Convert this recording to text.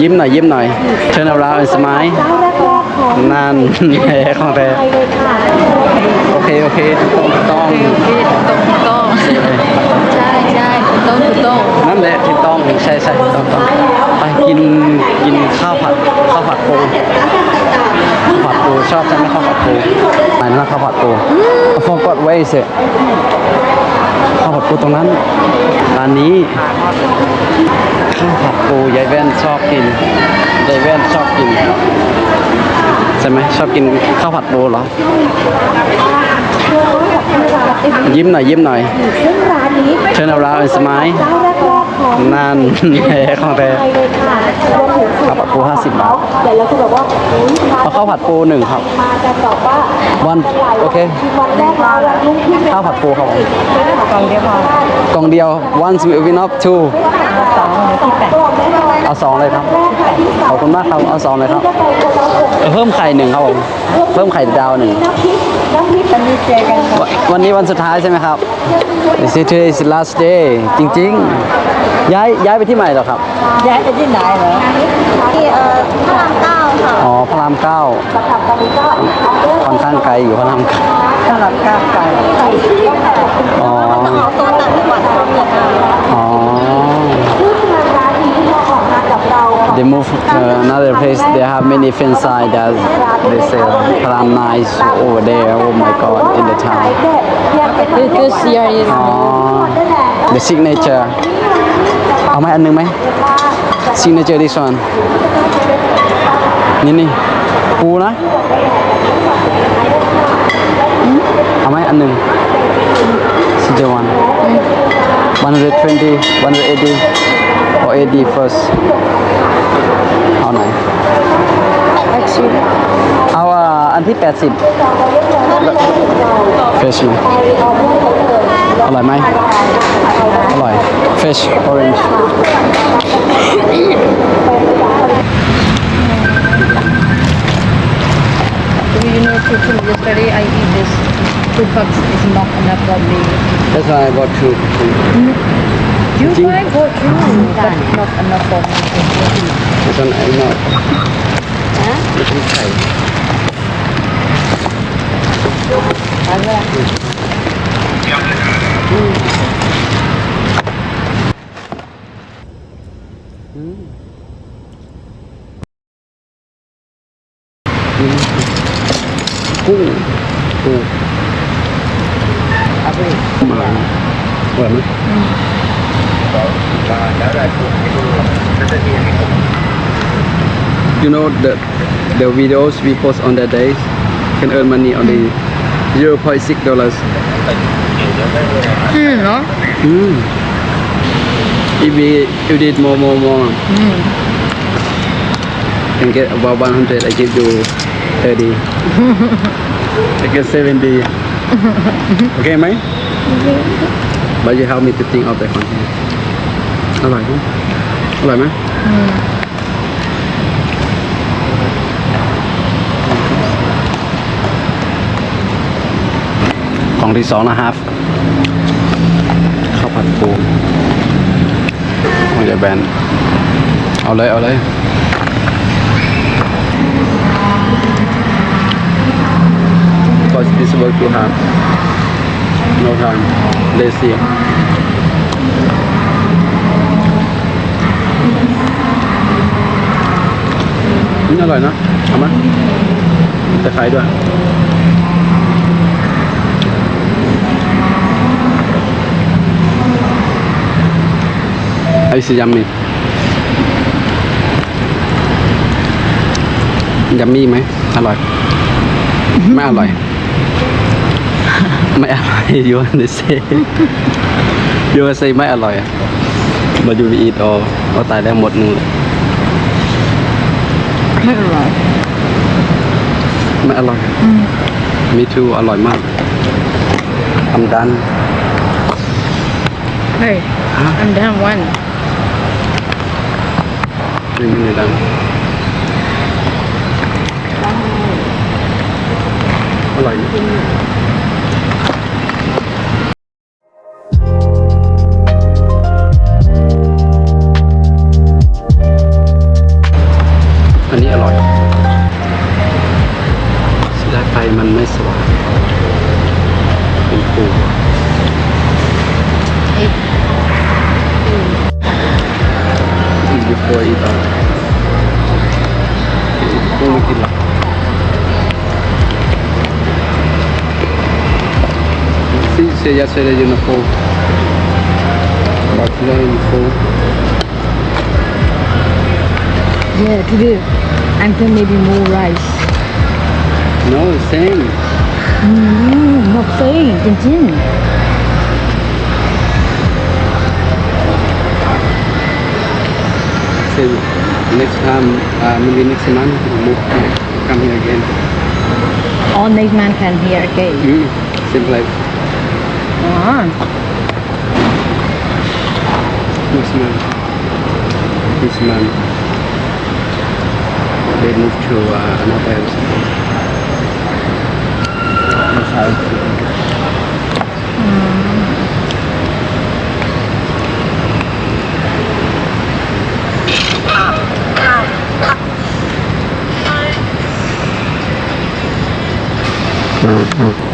ยิ้มหน่อยยิ้มหน่อย turn around and smile เจ้าแรกๆของนั่นแพ้ของแท้โอเคโอเคถูกต้องถูกต้องพี่ตรงต้องใช่ใช่ถูกต้องถูกต้องนั่นแหละถูกต้องใช่ใช่ถูกต้องต้องไปกินกินข้าวผัดข้าวผัดปูข้าวผัดปูชอบใช่ไหมข้าวผัดปูไหนนะข้าวผัดปู forgot where is it ข้าวผัดปูตรงนั้นร้านนี้ ข้าวผัดปูยายแว่นชอบกินยายแว่นชอบกินใช่ไหมชอบกินข้าวผัดปูเหรอ ยิ้มหน่อยยิ้มหน่อยซึ่งร้านนี้ turn around and smile เจ้าแรกๆของนั่นแพ้ของแท้ข้าวผัดปู50บาทแต่เราะบอกว่าทเอาข้าวผัดปูหนึ่งครับมากันบอกว่าวันโอเควันข้าวผัดปูครับผมกองเดียวกล่องเดียว once we win up two เอาสองเลยครับแรกค่ะที่สขอองบคุณมากครับ เอาสองเลยครับก็ไปคนละหกเพิ่มไข่หนึ่งครับผม เพิ่มไข่ดาวหนึ่งน้ำพริกน้ำพริกตอนนี้เจอกันครับวันวันนี้วันสุดท้ายใช่ไหมครับ This is today is last day จริง ๆ ย้ายย้ายไปที่ใหม่เหรอครับ ย้ายไปที่ไหนเหรอที่เอ่อพระรามเก้าค่ะ อ๋อพระรามเก้าสำหรับตอนนี้ก็ค่อนข้างไกลอยู่พระรามเก้าสำหรับก้าวไก่ใส่ชื่อค่ะอ๋ another place. They have many fence sign that they say Param nice over there. Oh my god, in the town. This year is อ๋อ the signature เอาไหมอันหนึงไหม signature this one นี่นี่ปูนะเอาไหมอันหนึ่ง signature one 120 180 or 80 first เอาไหน actually เอาอ่ะอันที่ 80 fresh ไหมอร่อยไหมอร่อย fresh orange you know two two yesterday I eat this two cups is not enough for me that's why I bought two you Jing. might go through but not enough for me this one I not ไม่ใช่ไข่กุ้งปูอร่อยอร่อยไหม You know the the videos we post on that day can earn money only zero point six dollars. Mm, no? mm. If we if did more more more mm. and get about one hundred I give you thirty. I get seventy. okay, mate? Okay. But you help me to think of the content อร่อยไหมอร่อยไหมกล่องที่สองนะครับข้าวผัดปูของยายแบนเอาเลย เอาเลย because this work too hard no time lazy นี่อร่อยนะเอามาแตะไคร้ด้วยไอซ์ยัมมี่ยัมมี่ไหมอร่อย ไม่อร่อย ไม่อร่อย you want to say you want to say ไม่อร่อย but you eat all เอาตายแล้วหมดหนึงเลยไม่อร่อยไม่อร่อย me too อร่อยมาก I'm done hey I'm done one ไม่มีเลยดังอร่อย ยดายไฟมันไม่สว่างเป็นปู อีก before eat out ปูไม่กินหรอก Sí, sí, ya se leyó una foto. Bakılar une foto. Yeah, today I'm going maybe more rice. No, same. Mm, not saying, Jin Jin. Same. Next time, uh, maybe next month, we'll move to come here again. All next man can hear again. Mm, same place. Ah, Next month. This month. They move to uh, another house. Mm-hmm.